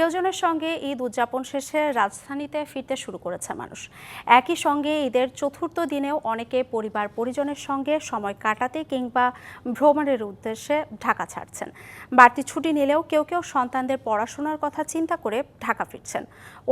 প্রিয়জনের সঙ্গে ঈদ উদযাপন শেষে রাজধানীতে ফিরতে শুরু করেছে মানুষ। একই সঙ্গে ঈদের চতুর্থ দিনেও অনেকে পরিবার পরিজনের সঙ্গে সময় কাটাতে কিংবা ভ্রমণের উদ্দেশ্যে ঢাকা ছাড়ছেন। বাড়তি ছুটি নিলেও কেউ কেউ সন্তানদের পড়াশোনার কথা চিন্তা করে ঢাকা ফিরছেন।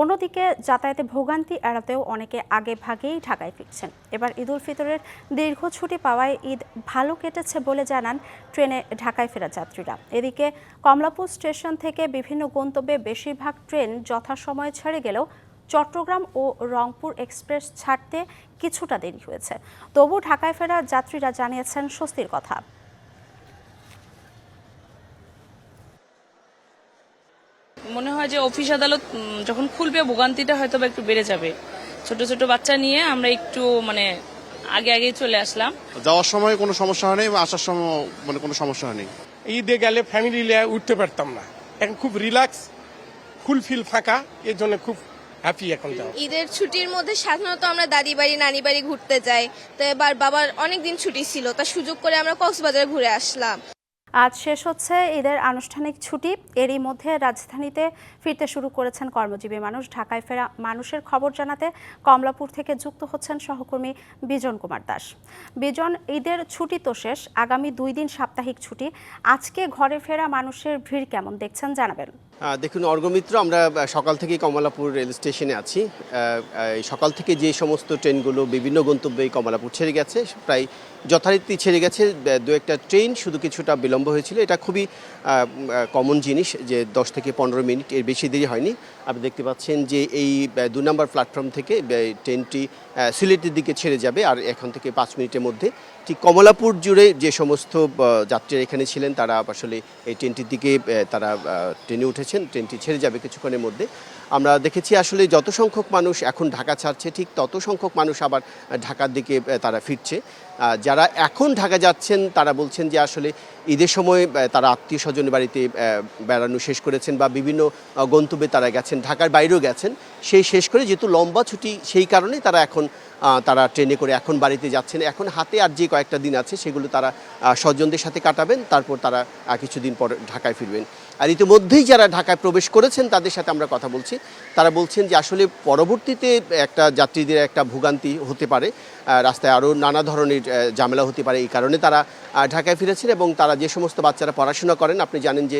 অন্যদিকে যাতায়াতে ভোগান্তি এড়াতেও অনেকে আগে ভাগেই ঢাকায় ফিরছেন। এবার ঈদ উল ফিতরের দীর্ঘ ছুটি পাওয়ায় ঈদ ভালো কেটেছে বলে জানান ট্রেনে ঢাকায় ফেরা যাত্রীরা। এদিকে কমলাপুর স্টেশন থেকে বিভিন্ন গন্তব্যে বেশিরভাগ ট্রেন যথাসময়ে ছেড়ে গেলেও চট্টগ্রাম ও রংপুর এক্সপ্রেস ছাড়তে কিছুটা দেরি হয়েছে। তবু ঢাকায় ফেরা যাত্রীরা জানিয়েছেন স্বস্তির কথা। মনে হয় যে অফিস আদালত যখন খুলবে ভোগান্তিটা হয়তো বা একটু বেড়ে যাবে। ছোট ছোট বাচ্চা নিয়ে আমরা একটু মানে আগে আগে চলে আসলাম। যাওয়ার সময় কোনো সমস্যা হয়নি বা আসার সময় মানে কোনো সমস্যা হয়নি? ঈদে গেলে ফ্যামিলি নিয়ে উঠতে পারতাম না। এখন খুব রিল্যাক্স ফুলফিল ফাঁকা, এর জন্য খুব হ্যাপি এখন ঈদের ছুটির মধ্যে সাধারণত আমরা দাদি বাড়ি নানি বাড়ি ঘুরতে যাই। তো এবার বাবার অনেক দিন ছুটি ছিল, তা সুযোগ করে আমরা কক্সবাজারে ঘুরে আসলাম। আজ শেষ হচ্ছে ঈদের আনুষ্ঠানিক ছুটি। এরই মধ্যে রাজধানীতে ফিরতে শুরু করেছেন কর্মজীবী মানুষ। ঢাকায় ফেরা মানুষের খবর জানাতে কমলাপুর থেকে যুক্ত হচ্ছেন সহকর্মী বিজন কুমার দাস। বিজন, ঈদের ছুটি তো শেষ, আগামী দুই দিন সাপ্তাহিক ছুটি। আজকে ঘরে ফেরা মানুষের ভিড় কেমন দেখছেন? জানাবেন। দেখুন, অর্গমিত্র, আমরা সকাল থেকে কমলাপুর রেল স্টেশনে আছি। সকাল থেকে যে সমস্ত ট্রেনগুলো, বিভিন্ন গন্তব্যে কমলাপুর ছেড়ে গেছে। প্রায় যথারীতি ছেড়ে গেছে দু একটা ট্রেন, শুধু কিছুটা বিলম্ব হয়েছিল। এটা খুবই কমন জিনিস যে দশ থেকে পনেরো মিনিট এর বেশি দেরি হয়নি। আপনি দেখতে পাচ্ছেন যে এই দু নম্বর প্ল্যাটফর্ম থেকে ট্রেনটি সিলেটের দিকে ছেড়ে যাবে। আর এখন থেকে পাঁচ মিনিটের মধ্যে ঠিক কমলাপুর জুড়ে যে সমস্ত যাত্রীরা এখানে ছিলেন, তারা আসলে এই ট্রেনটির দিকে তারা ট্রেনে উঠেছেন। ট্রেনটি ছেড়ে যাবে কিছুক্ষণের মধ্যে। আমরা দেখেছি আসলে যত সংখ্যক মানুষ এখন ঢাকা ছাড়ছে, ঠিক তত সংখ্যক মানুষ আবার ঢাকার দিকে তারা ফিরছে। যারা এখন ঢাকা যাচ্ছেন, তারা বলছেন যে আসলে ঈদের সময় তারা আত্মীয় স্বজনের বাড়িতে বেড়ানো শেষ করেছেন বা বিভিন্ন গন্তব্যে তারা গেছেন, ঢাকার বাইরেও গেছেন। সেই শেষ করে যেহেতু লম্বা ছুটি, সেই কারণেই তারা এখন তারা ট্রেনে করে এখন বাড়িতে যাচ্ছেন। এখন হাতে আর যে কয়েকটা দিন আছে, সেগুলো তারা স্বজনদের সাথে কাটাবেন, তারপর তারা কিছুদিন পর ঢাকায় ফিরবেন। আর ইতিমধ্যেই যারা ঢাকায় প্রবেশ করেছেন, তাদের সাথে আমরা কথা বলছি। তারা বলছেন যে আসলে পরবর্তীতে, একটা যাত্রীদের একটা ভোগান্তি হতে পারে। রাস্তায় আরও নানা ধরনের ঝামেলা হতে পারে। এই কারণে তারা ঢাকায় ফিরেছেন এবং তারা যে সমস্ত বাচ্চারা পড়াশোনা করেন, আপনি জানেন যে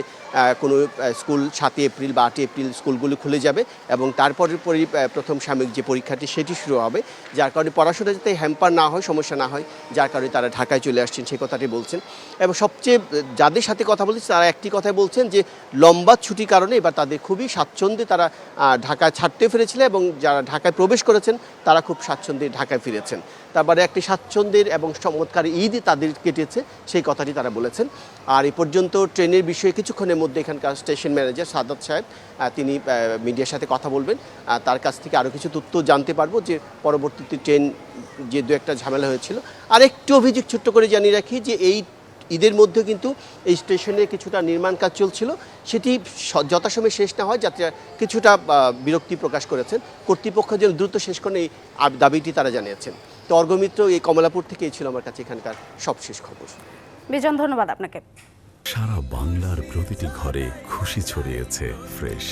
কোনো স্কুল সাতই এপ্রিল বা আটই এপ্রিল স্কুলগুলো খুলে যাবে এবং তারপরের পরই প্রথম সাময়িক যে পরীক্ষাটি সেটি শুরু হবে। যার কারণে পড়াশোনা যাতে হ্যাম্পার না হয়, সমস্যা না হয়, যার কারণে তারা ঢাকায় চলে আসছেন সেই কথাটি বলছেন। এবং সবচেয়ে, যাদের সাথে কথা বলছি, তারা একটি কথাই বলছেন যে, লম্বা ছুটির কারণে এবার তাদের খুবই স্বাচ্ছন্দ্যে তারা ঢাকায় ছাড়তে ফিরেছিলেন এবং যারা ঢাকায় প্রবেশ করেছেন, তারা খুব স্বাচ্ছন্দ্যে ঢাকায় ফিরেছেন। তারপরে একটি স্বাচ্ছন্দ্যের এবং চমৎকার ঈদ তাদের কেটেছে, সেই কথাটি তারা বলেছেন। আর এই পর্যন্ত ট্রেনের বিষয়ে কিছুক্ষণের মধ্যে এখানকার স্টেশন ম্যানেজার সাদাত সাহেব তিনি মিডিয়ার সাথে কথা বলবেন। তার কাছ থেকে আরও কিছু তথ্য জানতে পারব যে পরবর্তীতে ট্রেন যে দু একটা ঝামেলা হয়েছিল। আর একটু অভিযোগ ছোট্ট করে জানিয়ে রাখি যে এই ঈদের মধ্যে কিন্তু এই স্টেশনে কিছুটা নির্মাণ কাজ চলছিল। সেটি যথাসময়ে শেষ না হয় যাত্রীরা কিছুটা বিরক্তি প্রকাশ করেছেন। কর্তৃপক্ষ যেন দ্রুত শেষ করেন এই দাবিটি তারা জানিয়েছেন। তো অর্গমিত্র এই কমলাপুর থেকেই ছিল আমার কাছে এখানকার সবশেষ খবর। বিজন ধন্যবাদ আপনাকে। সারা বাংলার প্রতিটি ঘরে খুশি ছড়িয়েছে ফ্রেশ।